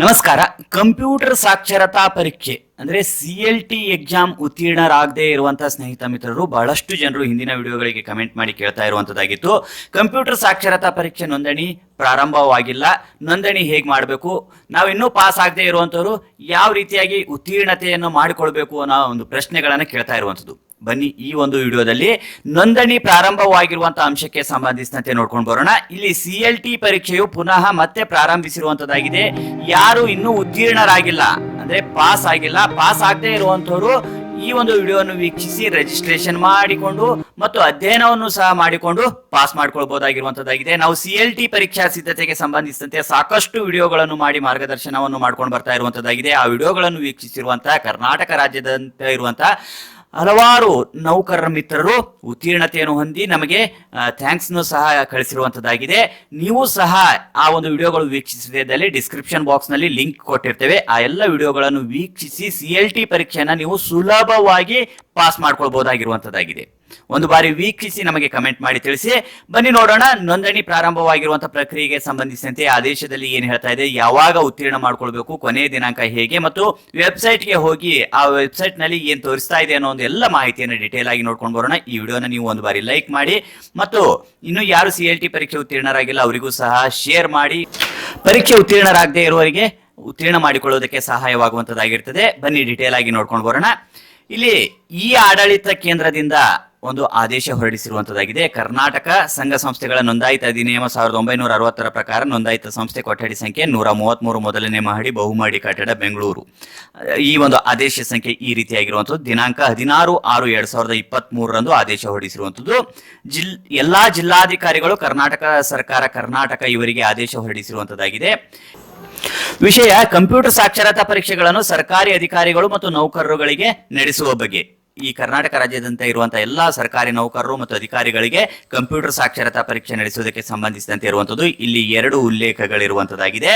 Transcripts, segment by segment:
ನಮಸ್ಕಾರ. ಕಂಪ್ಯೂಟರ್ ಸಾಕ್ಷರತಾ ಪರೀಕ್ಷೆ, ಅಂದ್ರೆ ಸಿ ಎಲ್ ಟಿ ಎಕ್ಸಾಮ್ ಉತ್ತೀರ್ಣರಾಗದೇ ಇರುವಂತಹ ಸ್ನೇಹಿತ ಮಿತ್ರರು, ಬಹಳಷ್ಟು ಜನರು ಹಿಂದಿನ ವಿಡಿಯೋಗಳಿಗೆ ಕಮೆಂಟ್ ಮಾಡಿ ಕೇಳ್ತಾ ಇರುವಂತದ್ದಾಗಿತ್ತು. ಕಂಪ್ಯೂಟರ್ ಸಾಕ್ಷರತಾ ಪರೀಕ್ಷೆ ನೋಂದಣಿ ಪ್ರಾರಂಭವಾಗಿಲ್ಲ. ನೋಂದಣಿ ಹೇಗೆ ಮಾಡಬೇಕು? ನಾವು ಇನ್ನೂ ಪಾಸ್ ಆಗದೆ ಇರುವಂತವರು ಯಾವ ರೀತಿಯಾಗಿ ಉತ್ತೀರ್ಣತೆಯನ್ನು ಮಾಡಿಕೊಳ್ಬೇಕು ಅನ್ನೋ ಒಂದು ಪ್ರಶ್ನೆಗಳನ್ನು ಕೇಳ್ತಾ ಇರುವಂತದ್ದು. ಬನ್ನಿ ಈ ಒಂದು ವಿಡಿಯೋದಲ್ಲಿ ನೋಂದಣಿ ಪ್ರಾರಂಭವಾಗಿರುವಂತಹ ಅಂಶಕ್ಕೆ ಸಂಬಂಧಿಸಿದಂತೆ ನೋಡ್ಕೊಂಡು ಬರೋಣ. ಇಲ್ಲಿ ಸಿ ಎಲ್ ಟಿ ಪರೀಕ್ಷೆಯು ಪುನಃ ಮತ್ತೆ ಪ್ರಾರಂಭಿಸಿರುವಂತದ್ದಾಗಿದೆ. ಯಾರು ಇನ್ನೂ ಉತ್ತೀರ್ಣರಾಗಿಲ್ಲ, ಅಂದ್ರೆ ಪಾಸ್ ಆಗಿಲ್ಲ ಪಾಸ್ ಆಗದೆ ಇರುವಂತವರು ಈ ಒಂದು ವಿಡಿಯೋವನ್ನು ವೀಕ್ಷಿಸಿ ರಿಜಿಸ್ಟ್ರೇಷನ್ ಮಾಡಿಕೊಂಡು ಮತ್ತು ಅಧ್ಯಯನವನ್ನು ಸಹ ಮಾಡಿಕೊಂಡು ಪಾಸ್ ಮಾಡ್ಕೊಳ್ಬಹುದಾಗಿರುವಂತದ್ದಾಗಿದೆ. ನಾವು ಸಿ ಎಲ್ ಟಿ ಪರೀಕ್ಷಾ ಸಿದ್ಧತೆಗೆ ಸಂಬಂಧಿಸಿದಂತೆ ಸಾಕಷ್ಟು ವಿಡಿಯೋಗಳನ್ನು ಮಾಡಿ ಮಾರ್ಗದರ್ಶನವನ್ನು ಮಾಡ್ಕೊಂಡು ಬರ್ತಾ ಇರುವಂತದ್ದಾಗಿದೆ. ಆ ವಿಡಿಯೋಗಳನ್ನು ವೀಕ್ಷಿಸಿರುವಂತಹ ಕರ್ನಾಟಕ ರಾಜ್ಯದಂತ ಇರುವಂತಹ ಹಲವಾರು ನೌಕರರ ಮಿತ್ರರು ಉತ್ತೀರ್ಣತೆಯನ್ನು ಹೊಂದಿ ನಮಗೆ ಥ್ಯಾಂಕ್ಸ್ನು ಸಹ ಕಳಿಸಿರುವಂಥದ್ದಾಗಿದೆ ನೀವು ಸಹ ಆ ಒಂದು ವಿಡಿಯೋಗಳು ವೀಕ್ಷಿಸಿದಲ್ಲಿ ಡಿಸ್ಕ್ರಿಪ್ಷನ್ ಬಾಕ್ಸ್ನಲ್ಲಿ ಲಿಂಕ್ ಕೊಟ್ಟಿರ್ತೇವೆ. ಆ ಎಲ್ಲ ವಿಡಿಯೋಗಳನ್ನು ವೀಕ್ಷಿಸಿ ಸಿ ಎಲ್ ಟಿ ಪರೀಕ್ಷೆಯನ್ನು ನೀವು ಸುಲಭವಾಗಿ ಪಾಸ್ ಮಾಡ್ಕೊಳ್ಬಹುದಾಗಿರುವಂತದ್ದಾಗಿದೆ ಒಂದು ಬಾರಿ ವೀಕ್ಷಿಸಿ ನಮಗೆ ಕಮೆಂಟ್ ಮಾಡಿ ತಿಳಿಸಿ. ಬನ್ನಿ ನೋಡೋಣ, ನೋಂದಣಿ ಪ್ರಾರಂಭವಾಗಿರುವಂತಹ ಪ್ರಕ್ರಿಯೆಗೆ ಸಂಬಂಧಿಸಿದಂತೆ ಆದೇಶದಲ್ಲಿ ಏನು ಹೇಳ್ತಾ ಇದೆ, ಯಾವಾಗ ಉತ್ತೀರ್ಣ ಮಾಡ್ಕೊಳ್ಬೇಕು ಕೊನೆಯ ದಿನಾಂಕ ಹೇಗೆ, ಮತ್ತು ವೆಬ್ಸೈಟ್ಗೆ ಹೋಗಿ ಆ ವೆಬ್ಸೈಟ್ನಲ್ಲಿ ಏನ್ ತೋರಿಸ್ತಾ ಇದೆ ಅನ್ನೋ ಒಂದು ಎಲ್ಲ ಮಾಹಿತಿಯನ್ನು ಡಿಟೇಲ್ ಆಗಿ ನೋಡ್ಕೊಂಡು ಬರೋಣ. ಈ ವಿಡಿಯೋನ ನೀವು ಒಂದು ಬಾರಿ ಲೈಕ್ ಮಾಡಿ, ಮತ್ತು ಇನ್ನು ಯಾರು ಸಿ ಎಲ್ ಟಿ ಪರೀಕ್ಷೆ ಉತ್ತೀರ್ಣರಾಗಿಲ್ಲ, ಅವರಿಗೂ ಸಹ ಶೇರ್ ಮಾಡಿ. ಪರೀಕ್ಷೆ ಉತ್ತೀರ್ಣರಾಗದೇ ಇರುವವರಿಗೆ ಉತ್ತೀರ್ಣ ಮಾಡಿಕೊಳ್ಳೋದಕ್ಕೆ ಸಹಾಯವಾಗುವಂತದ್ದಾಗಿರ್ತದೆ. ಬನ್ನಿ ಡಿಟೇಲ್ ಆಗಿ ನೋಡ್ಕೊಂಡು ಬರೋಣ. ಇಲ್ಲಿ ಈ ಆಡಳಿತ ಕೇಂದ್ರದಿಂದ ಒಂದು ಆದೇಶ ಹೊರಡಿಸಿರುವಂತದ್ದಾಗಿದೆ. ಕರ್ನಾಟಕ ಸಂಘ ಸಂಸ್ಥೆಗಳ ನೋಂದಾಯಿತ ಅಧಿನಿಯಮ ಸಾವಿರದ ಒಂಬೈನೂರ ಅರವತ್ತರ ಪ್ರಕಾರ ನೋಂದಾಯಿತ ಸಂಸ್ಥೆ ಕೊಠಡಿ ಸಂಖ್ಯೆ ನೂರ ಮೂವತ್ಮೂರು ಮೊದಲನೇ ಮಹಡಿ ಬಹುಮಹಡಿ ಕಟ್ಟಡ ಬೆಂಗಳೂರು. ಈ ಒಂದು ಆದೇಶ ಸಂಖ್ಯೆ ಈ ರೀತಿಯಾಗಿರುವಂಥದ್ದು ದಿನಾಂಕ ಹದಿನಾರು ಆರು ಎರಡ್ ಸಾವಿರದ ಇಪ್ಪತ್ತ್ ಮೂರರಂದು ಆದೇಶ ಹೊರಡಿಸಿರುವಂಥದ್ದು ಜಿಲ್ ಎಲ್ಲಾ ಜಿಲ್ಲಾಧಿಕಾರಿಗಳು ಕರ್ನಾಟಕ ಸರ್ಕಾರ ಕರ್ನಾಟಕ ಇವರಿಗೆ ಆದೇಶ ಹೊರಡಿಸಿರುವಂತದ್ದಾಗಿದೆ. ವಿಷಯ ಕಂಪ್ಯೂಟರ್ ಸಾಕ್ಷರತಾ ಪರೀಕ್ಷೆಗಳನ್ನು ಸರ್ಕಾರಿ ಅಧಿಕಾರಿಗಳು ಮತ್ತು ನೌಕರರುಗಳಿಗೆ ನಡೆಸುವ ಬಗ್ಗೆ. ಈ ಕರ್ನಾಟಕ ರಾಜ್ಯದಂತ ಇರುವಂತಹ ಎಲ್ಲಾ ಸರ್ಕಾರಿ ನೌಕರರು ಮತ್ತು ಅಧಿಕಾರಿಗಳಿಗೆ ಕಂಪ್ಯೂಟರ್ ಸಾಕ್ಷರತಾ ಪರೀಕ್ಷೆ ನಡೆಸುವುದಕ್ಕೆ ಸಂಬಂಧಿಸಿದಂತೆ ಇರುವಂತದ್ದು ಇಲ್ಲಿ ಎರಡು ಉಲ್ಲೇಖಗಳಿರುವಂತದ್ದಾಗಿದೆ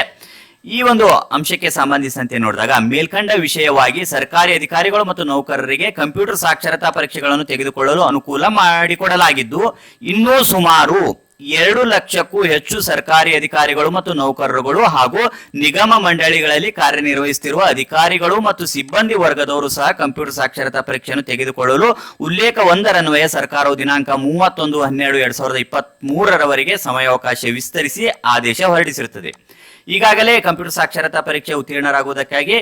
ಈ ಒಂದು ಅಂಶಕ್ಕೆ ಸಂಬಂಧಿಸಿದಂತೆ ನೋಡಿದಾಗ ಮೇಲ್ಕಂಡ ವಿಷಯವಾಗಿ ಸರ್ಕಾರಿ ಅಧಿಕಾರಿಗಳು ಮತ್ತು ನೌಕರರಿಗೆ ಕಂಪ್ಯೂಟರ್ ಸಾಕ್ಷರತಾ ಪರೀಕ್ಷೆಗಳನ್ನು ತೆಗೆದುಕೊಳ್ಳಲು ಅನುಕೂಲ ಮಾಡಿಕೊಡಲಾಗಿದ್ದು, ಇನ್ನೂ ಸುಮಾರು ಎರಡು ಲಕ್ಷಕ್ಕೂ ಹೆಚ್ಚು ಸರ್ಕಾರಿ ಅಧಿಕಾರಿಗಳು ಮತ್ತು ನೌಕರರುಗಳು ಹಾಗೂ ನಿಗಮ ಮಂಡಳಿಗಳಲ್ಲಿ ಕಾರ್ಯನಿರ್ವಹಿಸುತ್ತಿರುವ ಅಧಿಕಾರಿಗಳು ಮತ್ತು ಸಿಬ್ಬಂದಿ ವರ್ಗದವರು ಸಹ ಕಂಪ್ಯೂಟರ್ ಸಾಕ್ಷರತಾ ಪರೀಕ್ಷೆಯನ್ನು ತೆಗೆದುಕೊಳ್ಳಲು ಉಲ್ಲೇಖ ಒಂದರನ್ವಯ ಸರ್ಕಾರವು ದಿನಾಂಕ ಮೂವತ್ತೊಂದು, ಹನ್ನೆರಡು, ಎರಡ್ ಸಾವಿರದ ಇಪ್ಪತ್ತ್ ಮೂರರವರೆಗೆ ಸಮಯಾವಕಾಶ ವಿಸ್ತರಿಸಿ ಆದೇಶ ಹೊರಡಿಸಿರುತ್ತದೆ. ಈಗಾಗಲೇ ಕಂಪ್ಯೂಟರ್ ಸಾಕ್ಷರತಾ ಪರೀಕ್ಷೆ ಉತ್ತೀರ್ಣರಾಗುವುದಕ್ಕಾಗಿ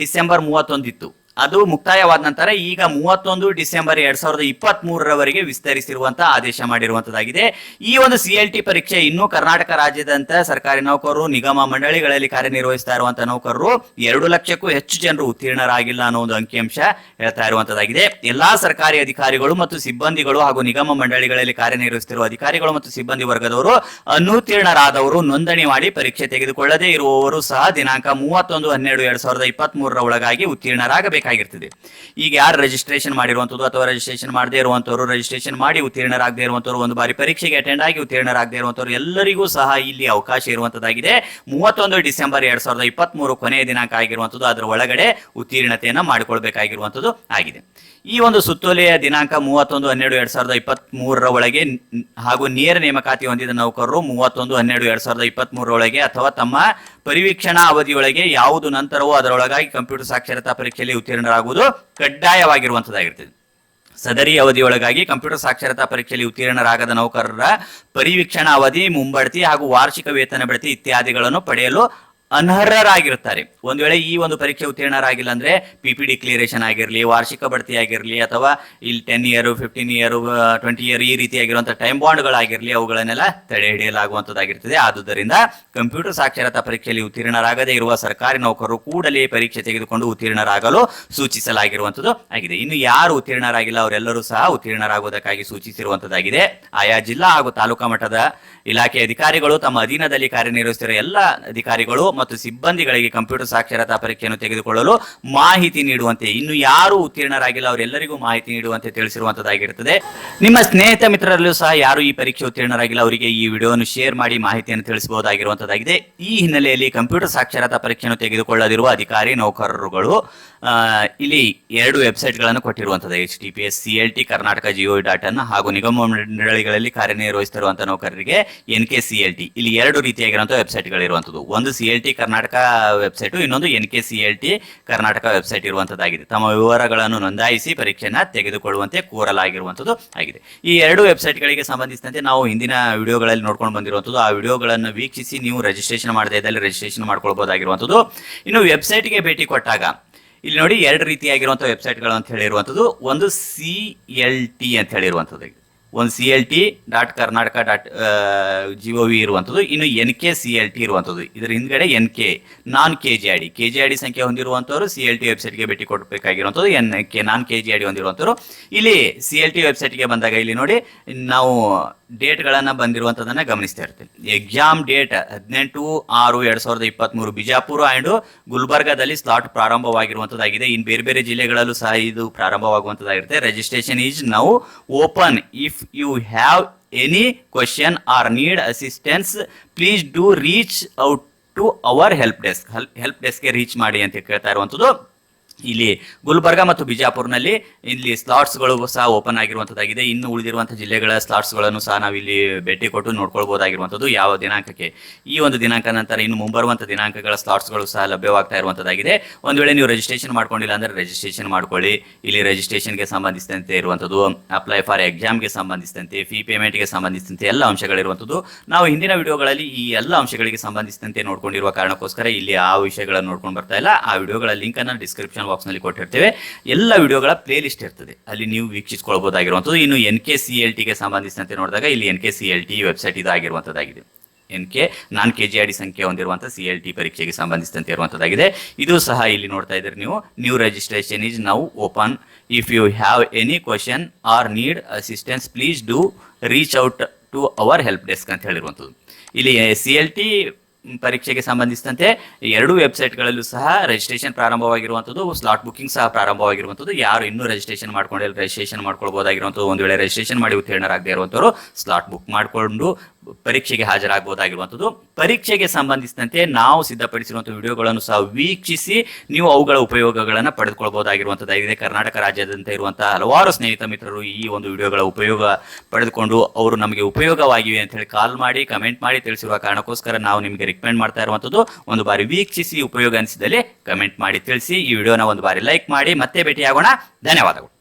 ಡಿಸೆಂಬರ್ ಮೂವತ್ತೊಂದಿತ್ತು. ಅದು ಮುಕ್ತಾಯವಾದ ನಂತರ ಈಗ ಮೂವತ್ತೊಂದು ಡಿಸೆಂಬರ್ ಎರಡ್ ಸಾವಿರದ ಇಪ್ಪತ್ತ್ ಮೂರರವರೆಗೆ ವಿಸ್ತರಿಸಿರುವಂತಹ ಆದೇಶ ಮಾಡಿರುವಂತದ್ದಾಗಿದೆ. ಈ ಒಂದು ಸಿ ಎಲ್ ಟಿ ಪರೀಕ್ಷೆ ಇನ್ನೂ ಕರ್ನಾಟಕ ರಾಜ್ಯದಂತ ಸರ್ಕಾರಿ ನೌಕರರು, ನಿಗಮ ಮಂಡಳಿಗಳಲ್ಲಿ ಕಾರ್ಯನಿರ್ವಹಿಸ್ತಾ ಇರುವಂತಹ ನೌಕರರು ಎರಡು ಲಕ್ಷಕ್ಕೂ ಹೆಚ್ಚು ಜನರು ಉತ್ತೀರ್ಣರಾಗಿಲ್ಲ ಅನ್ನೋ ಒಂದು ಅಂಕಿಅಂಶ ಹೇಳ್ತಾ ಇರುವಂತದ್ದಾಗಿದೆ. ಎಲ್ಲಾ ಸರ್ಕಾರಿ ಅಧಿಕಾರಿಗಳು ಮತ್ತು ಸಿಬ್ಬಂದಿಗಳು ಹಾಗೂ ನಿಗಮ ಮಂಡಳಿಗಳಲ್ಲಿ ಕಾರ್ಯನಿರ್ವಹಿಸುತ್ತಿರುವ ಅಧಿಕಾರಿಗಳು ಮತ್ತು ಸಿಬ್ಬಂದಿ ವರ್ಗದವರು ಅನುತ್ತೀರ್ಣರಾದವರು ನೋಂದಣಿ ಮಾಡಿ ಪರೀಕ್ಷೆ ತೆಗೆದುಕೊಳ್ಳದೇ ಇರುವವರು ಸಹ ದಿನಾಂಕ ಮೂವತ್ತೊಂದು ಹನ್ನೆರಡು ಎರಡ್ ಸಾವಿರದ ಇಪ್ಪತ್ತ್ ಮೂರರ ಒಳಗಾಗಿ ಉತ್ತೀರ್ಣರಾಗಬೇಕಾಗಿರ್ತದೆ ಈಗ ಯಾರು ರಿಜಿಸ್ಟ್ರೇಷನ್ ಮಾಡಿರುವಂಥದ್ದು ಅಥವಾ ರಿಜಿಸ್ಟ್ರೇಷನ್ ಮಾಡದೇ ಇರುವಂಥವ್ರು ರಿಜಿಸ್ಟ್ರೇಷನ್ ಮಾಡಿ ಉತ್ತೀರ್ಣರಾಗದೇ ಇರುವಂಥವ್ರು ಒಂದು ಬಾರಿ ಪರೀಕ್ಷೆಗೆ ಅಟೆಂಡ್ ಆಗಿ ಉತ್ತೀರ್ಣರಾಗದೇ ಇರುವಂಥವ್ರು ಎಲ್ಲರಿಗೂ ಸಹ ಇಲ್ಲಿ ಅವಕಾಶ ಇರುವಂಥದ್ದಾಗಿದೆ ಮೂವತ್ತೊಂದು ಡಿಸೆಂಬರ್ ಎರಡ್ ಸಾವಿರದ ಇಪ್ಪತ್ತ್ ಮೂರು ಕೊನೆಯ ದಿನಾಂಕ ಆಗಿರುವಂಥದ್ದು ಅದರ ಒಳಗಡೆ ಉತ್ತೀರ್ಣತೆಯನ್ನು ಮಾಡಿಕೊಳ್ಬೇಕಾಗಿರುವಂಥದ್ದು ಆಗಿದೆ. ಈ ಒಂದು ಸುತ್ತೋಲೆಯ ದಿನಾಂಕ ಮೂವತ್ತೊಂದು ಹನ್ನೆರಡು ಎರಡ್ ಸಾವಿರದ ಇಪ್ಪತ್ತ್ ಮೂರರ ಒಳಗೆ ಹಾಗೂ ನೇರ ನೇಮಕಾತಿ ಹೊಂದಿದ ನೌಕರರು ಮೂವತ್ತೊಂದು ಹನ್ನೆರಡು ಎರಡ್ ಸಾವಿರದ ಇಪ್ಪತ್ತ್ ಮೂರರೊಳಗೆ ಅಥವಾ ತಮ್ಮ ಪರಿವೀಕ್ಷಣಾ ಅವಧಿಯೊಳಗೆ ಯಾವುದು ನಂತರವೂ ಅದರೊಳಗಾಗಿ ಕಂಪ್ಯೂಟರ್ ಸಾಕ್ಷರತಾ ಪರೀಕ್ಷೆಯಲ್ಲಿ ಉತ್ತೀರ್ಣರಾಗುವುದು ಕಡ್ಡಾಯವಾಗಿರುವಂತದ್ದಾಗಿರ್ತದೆ. ಸದರಿ ಅವಧಿಯೊಳಗಾಗಿ ಕಂಪ್ಯೂಟರ್ ಸಾಕ್ಷರತಾ ಪರೀಕ್ಷೆಯಲ್ಲಿ ಉತ್ತೀರ್ಣರಾಗದ ನೌಕರರ ಪರಿವೀಕ್ಷಣಾ ಅವಧಿ, ಮುಂಬಡ್ತಿ ಹಾಗೂ ವಾರ್ಷಿಕ ವೇತನ ಬಡ್ತಿ ಇತ್ಯಾದಿಗಳನ್ನು ಪಡೆಯಲು ಅನರ್ಹರಾಗಿರುತ್ತಾರೆ. ಒಂದು ವೇಳೆ ಈ ಒಂದು ಪರೀಕ್ಷೆ ಉತ್ತೀರ್ಣರಾಗಿಲ್ಲ ಅಂದ್ರೆ ಪಿ ಪಿ ಡಿಕ್ಲೇರೇಷನ್ ಆಗಿರಲಿ, ವಾರ್ಷಿಕ ಬಡ್ತಿ ಆಗಿರಲಿ, ಅಥವಾ ಇಲ್ಲಿ ten year fifteen year twenty year ಈ ರೀತಿಯಾಗಿರುವಂತಹ ಟೈಮ್ ಬಾಂಡ್ಗಳಾಗಿರಲಿ ಅವುಗಳನ್ನೆಲ್ಲ ತಡೆ ಹಿಡಿಯಲಾಗುವಂತದ್ದಾಗಿರ್ತದೆ. ಆದುದರಿಂದ ಕಂಪ್ಯೂಟರ್ ಸಾಕ್ಷರತಾ ಪರೀಕ್ಷೆಯಲ್ಲಿ ಉತ್ತೀರ್ಣರಾಗದೇ ಇರುವ ಸರ್ಕಾರಿ ನೌಕರರು ಕೂಡಲೇ ಪರೀಕ್ಷೆ ತೆಗೆದುಕೊಂಡು ಉತ್ತೀರ್ಣರಾಗಲು ಸೂಚಿಸಲಾಗಿರುವಂತದ್ದು ಆಗಿದೆ. ಇನ್ನು ಯಾರು ಉತ್ತೀರ್ಣರಾಗಿಲ್ಲ, ಅವರೆಲ್ಲರೂ ಸಹ ಉತ್ತೀರ್ಣರಾಗುವುದಕ್ಕಾಗಿ ಸೂಚಿಸಿರುವಂತದ್ದಾಗಿದೆ. ಆಯಾ ಜಿಲ್ಲಾ ಹಾಗೂ ತಾಲೂಕಾ ಮಟ್ಟದ ಇಲಾಖೆ ಅಧಿಕಾರಿಗಳು ತಮ್ಮ ಅಧೀನದಲ್ಲಿ ಕಾರ್ಯನಿರ್ವಹಿಸುತ್ತಿರುವ ಎಲ್ಲ ಅಧಿಕಾರಿಗಳು ಮತ್ತು ಸಿಬ್ಬಂದಿಗಳಿಗೆ ಕಂಪ್ಯೂಟರ್ ಸಾಕ್ಷರತಾ ಪರೀಕ್ಷೆಯನ್ನು ತೆಗೆದುಕೊಳ್ಳಲು ಮಾಹಿತಿ ನೀಡುವಂತೆ, ಇನ್ನು ಯಾರು ಉತ್ತೀರ್ಣರಾಗಿಲ್ಲ, ಅವರೆಲ್ಲರಿಗೂ ಮಾಹಿತಿ ನೀಡುವಂತೆ ತಿಳಿಸಿರುವಂತದ್ದಾಗಿರುತ್ತದೆ. ನಿಮ್ಮ ಸ್ನೇಹಿತ ಮಿತ್ರರಲ್ಲೂ ಸಹ ಯಾರು ಈ ಪರೀಕ್ಷೆ ಉತ್ತೀರ್ಣರಾಗಿಲ್ಲ, ಅವರಿಗೆ ಈ ವಿಡಿಯೋವನ್ನು ಶೇರ್ ಮಾಡಿ ಮಾಹಿತಿಯನ್ನು ತಿಳಿಸಬಹುದಾಗಿರುವಂತದ್ದಾಗಿದೆ. ಈ ಹಿನ್ನೆಲೆಯಲ್ಲಿ ಕಂಪ್ಯೂಟರ್ ಸಾಕ್ಷರತಾ ಪರೀಕ್ಷೆಯನ್ನು ತೆಗೆದುಕೊಳ್ಳದಿರುವ ಅಧಿಕಾರಿ, ನೌಕರರುಗಳು ಇಲ್ಲಿ ಎರಡು ವೆಬ್ಸೈಟ್ಗಳನ್ನು ಕೊಟ್ಟಿರುವಂಥದ್ದು H T P S, C L T, Karnataka G O dot ಅನ್ನು ಹಾಗೂ ನಿಗಮ ಮಂಡಳಿಗಳಲ್ಲಿ ಕಾರ್ಯನಿರ್ವಹಿಸುತ್ತಿರುವಂತಹ ನೌಕರರಿಗೆ N K C L T. ಇಲ್ಲಿ ಎರಡು ರೀತಿಯಾಗಿರುವಂತಹ ವೆಬ್ಸೈಟ್ಗಳಿರುವಂಥದ್ದು ಒಂದು C L T Karnataka website, ಇನ್ನೊಂದು N K C L T, Karnataka website ಇರುವಂತದ್ದಾಗಿದೆ ತಮ್ಮ ವಿವರಗಳನ್ನು ನೋಂದಾಯಿಸಿ ಪರೀಕ್ಷೆಯನ್ನು ತೆಗೆದುಕೊಳ್ಳುವಂತೆ ಕೋರಲಾಗಿರುವಂತದ್ದು ಆಗಿದೆ. ಈ ಎರಡು ವೆಬ್ಸೈಟ್ಗಳಿಗೆ ಸಂಬಂಧಿಸಿದಂತೆ ನಾವು ಹಿಂದಿನ ವಿಡಿಯೋಗಳಲ್ಲಿ ನೋಡ್ಕೊಂಡು ಬಂದಿರುವಂಥದ್ದು. ಆ ವಿಡಿಯೋಗಳನ್ನು ವೀಕ್ಷಿಸಿ ನೀವು ರಿಜಿಸ್ಟ್ರೇಷನ್ ಮಾಡದೇ ಇದ್ದಲ್ಲಿ ರಿಜಿಸ್ಟ್ರೇಷನ್ ಮಾಡ್ಕೊಳ್ಬೋದಾಗಿರುವಂಥದ್ದು. ಇನ್ನು ವೆಬ್ಸೈಟ್ಗೆ ಭೇಟಿ ಕೊಟ್ಟಾಗ, ಇಲ್ಲಿ ನೋಡಿ ಎರಡು ರೀತಿಯಾಗಿರುವಂಥ ವೆಬ್ಸೈಟ್ಗಳು ಅಂತ ಹೇಳಿರುವಂಥದ್ದು. ಒಂದು ಸಿ ಎಲ್ ಟಿ ಅಂತ ಹೇಳಿರುವಂಥದ್ದು. ಒಂದು C L T dot Karnataka dot G O V ಇರುವಂಥದ್ದು. ಇನ್ನು N K C L T ಇರುವಂಥದ್ದು. ಇದರ ಹಿಂದ್ಗಡೆ N K non K G I D K G I D ಸಂಖ್ಯೆ ಹೊಂದಿರುವಂಥವ್ರು ಸಿ ಎಲ್ ಟಿ ವೆಬ್ಸೈಟ್ಗೆ ಭೇಟಿ ಕೊಡಬೇಕಾಗಿರುವಂಥದ್ದು. N K non K G I D ಹೊಂದಿರುವಂಥವ್ರು. ಇಲ್ಲಿ ಸಿ ಎಲ್ ಟಿ ವೆಬ್ಸೈಟ್ಗೆ ಬಂದಾಗ ಇಲ್ಲಿ ನೋಡಿ, ನಾವು ಡೇಟ್ಗಳನ್ನು ಬಂದಿರುವಂಥದ್ದನ್ನು ಗಮನಿಸ್ತಾ ಇರ್ತೀವಿ. ಎಕ್ಸಾಮ್ ಡೇಟ್ ಹದಿನೆಂಟು ಆರು ಎರಡು ಸಾವಿರದ ಇಪ್ಪತ್ತ್ಮೂರು ಬಿಜಾಪುರ ಆ್ಯಂಡ್ ಗುಲ್ಬರ್ಗಾದಲ್ಲಿ ಸ್ಲಾಟ್ ಪ್ರಾರಂಭವಾಗಿರುವಂಥದ್ದಾಗಿದೆ. ಇನ್ನು ಬೇರೆ ಬೇರೆ ಜಿಲ್ಲೆಗಳಲ್ಲೂ ಸಹ ಇದು ಪ್ರಾರಂಭವಾಗುವಂಥದ್ದಾಗಿರುತ್ತೆ. Registration is now open if you have any question or need assistance please do reach out to our help desk help ಡೆಸ್ಕ್ಗೆ reach ಮಾಡಿ ಅಂತ ಕೇಳ್ತಾ ಇರುವಂಥದ್ದು. ಇಲ್ಲಿ ಗುಲ್ಬರ್ಗ ಮತ್ತು ಬಿಜಾಪುರ್ನಲ್ಲಿ ಇಲ್ಲಿ ಸ್ಲಾಟ್ಸ್ಗಳು ಸಹ ಓಪನ್ ಆಗಿರುವಂತದ್ದಾಗಿದೆ. ಇನ್ನು ಉಳಿದಿರುವಂತಹ ಜಿಲ್ಲೆಗಳ ಸ್ಲಾಟ್ಸ್ಗಳನ್ನು ಸಹ ನಾವು ಇಲ್ಲಿ ಭೇಟಿ ಕೊಟ್ಟು ನೋಡ್ಕೊಳ್ಬಹುದಾಗಿರುವಂಥದ್ದು ಯಾವ ದಿನಾಂಕಕ್ಕೆ. ಈ ಒಂದು ದಿನಾಂಕ ನಂತರ ಇನ್ನು ಮುಂಬರುವಂಥ ದಿನಾಂಕಗಳ ಸ್ಲಾಟ್ಸ್ಗಳು ಸಹ ಲಭ್ಯವಾಗ್ತಾ ಇರುವಂಥದ್ದಾಗಿದೆ. ಒಂದು ವೇಳೆ ನೀವು ರಿಜಿಸ್ಟ್ರೇಷನ್ ಮಾಡ್ಕೊಂಡಿಲ್ಲ ಅಂದ್ರೆ ರಿಜಿಸ್ಟ್ರೇಷನ್ ಮಾಡ್ಕೊಳ್ಳಿ. ಇಲ್ಲಿ ರಿಜಿಸ್ಟ್ರೇಷನ್ಗೆ ಸಂಬಂಧಿಸಿದಂತೆ ಇರುವಂಥದ್ದು ಅಪ್ಲೈ ಫಾರ್ ಎಕ್ಸಾಮ್ಗೆ ಸಂಬಂಧಿಸಿದಂತೆ ಫೀ ಪೇಮೆಂಟ್ಗೆ ಸಂಬಂಧಿಸಿದಂತೆ ಎಲ್ಲ ಅಂಶಗಳಿರುವಂಥದ್ದು ನಾವು ಹಿಂದಿನ ವಿಡಿಯೋಗಳಲ್ಲಿ ಈ ಎಲ್ಲ ಅಂಶಗಳಿಗೆ ಸಂಬಂಧಿಸಿದಂತೆ ನೋಡ್ಕೊಂಡಿರುವ ಕಾರಣಕ್ಕೋಸ್ಕರ ಇಲ್ಲಿ ಆ ವಿಷಯಗಳನ್ನು ನೋಡ್ಕೊಂಡು ಬರ್ತಾ ಇಲ್ಲ. ಆ ವಿಡಿಯೋಗಳ ಲಿಂಕ್ ಅನ್ನು ಡಿಸ್ಕ್ರಿಪ್ಷನ್ ಬಾಕ್ಸ್ನಲ್ಲಿ ಕೊಟ್ಟಿರ್ತೇವೆ. ಎಲ್ಲ ವಿಡಿಯೋಗಳ ಪ್ಲೇ ಲಿಸ್ಟ್ ಇರ್ತದೆ. ಅಲ್ಲಿ ನೀವು ವೀಕ್ಷಿಸಿಕೊಳ್ಬಹುದಾಗಿರುವಂಥದ್ದು ಇನ್ನು ಎನ್ ಕೆ ಸಿ ಎಲ್ ಟಿಗೆ ಸಂಬಂಧಿಸಿದಂತೆ ನೋಡಿದಾಗ ಇಲ್ಲಿ N K C L T website ಇದಾಗಿರುವಂಥದ್ದಾಗಿದೆ. N K non K G R D ಸಂಖ್ಯೆ ಹೊಂದಿರುವಂತಹ ಸಿ ಎಲ್ ಟಿ ಪರೀಕ್ಷೆಗೆ ಸಂಬಂಧಿಸಿದಂತೆ ಇರುವಂಥದ್ದಾಗಿದೆ. ಇದು ಸಹ ಇಲ್ಲಿ ನೋಡ್ತಾ ಇದ್ದೀರಿ ನೀವು. New registration is now open if you have any question or need assistance please do reach out to our help desk ಅಂತ ಹೇಳಿರುವಂಥದ್ದು. ಇಲ್ಲಿ ಸಿ ಎಲ್ ಟಿ ಪರೀಕ್ಷೆಗೆ ಸಂಬಂಧಿಸಿದಂತೆ ಎರಡು ವೆಬ್ಸೈಟ್ಗಳಲ್ಲೂ ಸಹ ರಿಜಿಸ್ಟ್ರೇಷನ್ ಪ್ರಾರಂಭವಾಗಿರುವಂಥದ್ದು ಸ್ಲಾಟ್ ಬುಕಿಂಗ್ ಸಹ ಪ್ರಾರಂಭವಾಗಿರುವಂಥದ್ದು. ಯಾರು ಇನ್ನೂ ರಿಜಿಸ್ಟ್ರೇಷನ್ ಮಾಡ್ಕೊಂಡಿಲ್ಲ ರಿಜಿಸ್ಟ್ರೇಷನ್ ಮಾಡ್ಕೊಳ್ಬೋದಾಗಿರುವಂಥದ್ದು. ಒಂದು ವೇಳೆ ರಿಜಿಸ್ಟ್ರೇಷನ್ ಮಾಡಿ ಉತ್ತೀರ್ಣರಾಗದೇ ಇರುವಂಥವ್ರು ಸ್ಲಾಟ್ ಬುಕ್ ಮಾಡಿಕೊಂಡು ಪರೀಕ್ಷೆಗೆ ಹಾಜರಾಗಬಹುದಾಗಿರುವಂಥದ್ದು. ಪರೀಕ್ಷೆಗೆ ಸಂಬಂಧಿಸಿದಂತೆ ನಾವು ಸಿದ್ಧಪಡಿಸಿರುವಂಥ ವಿಡಿಯೋಗಳನ್ನು ಸಹ ವೀಕ್ಷಿಸಿ, ನೀವು ಅವುಗಳ ಉಪಯೋಗಗಳನ್ನು ಪಡೆದುಕೊಳ್ಬಹುದಾಗಿರುವಂಥದ್ದಾಗಿದೆ ಕರ್ನಾಟಕ ರಾಜ್ಯಾದ್ಯಂತ ಇರುವಂತಹ ಹಲವಾರು ಸ್ನೇಹಿತ ಮಿತ್ರರು ಈ ಒಂದು ವಿಡಿಯೋಗಳ ಉಪಯೋಗ ಪಡೆದುಕೊಂಡು ಅವರು ನಮಗೆ ಉಪಯೋಗವಾಗಿವೆ ಅಂತ ಹೇಳಿ ಕಾಲ್ ಮಾಡಿ, ಕಮೆಂಟ್ ಮಾಡಿ ತಿಳಿಸಿರುವ ಕಾರಣಕ್ಕೋಸ್ಕರ ನಾವು ನಿಮಗೆ ರಿಕಮೆಂಡ್ ಮಾಡ್ತಾ ಇರುವಂಥದ್ದು. ಒಂದು ಬಾರಿ ವೀಕ್ಷಿಸಿ, ಉಪಯೋಗ ಅನಿಸಿದಲ್ಲಿ ಕಮೆಂಟ್ ಮಾಡಿ ತಿಳಿಸಿ, ಈ ವಿಡಿಯೋನ ಒಂದು ಬಾರಿ ಲೈಕ್ ಮಾಡಿ, ಮತ್ತೆ ಭೇಟಿಯಾಗೋಣ. ಧನ್ಯವಾದಗಳು.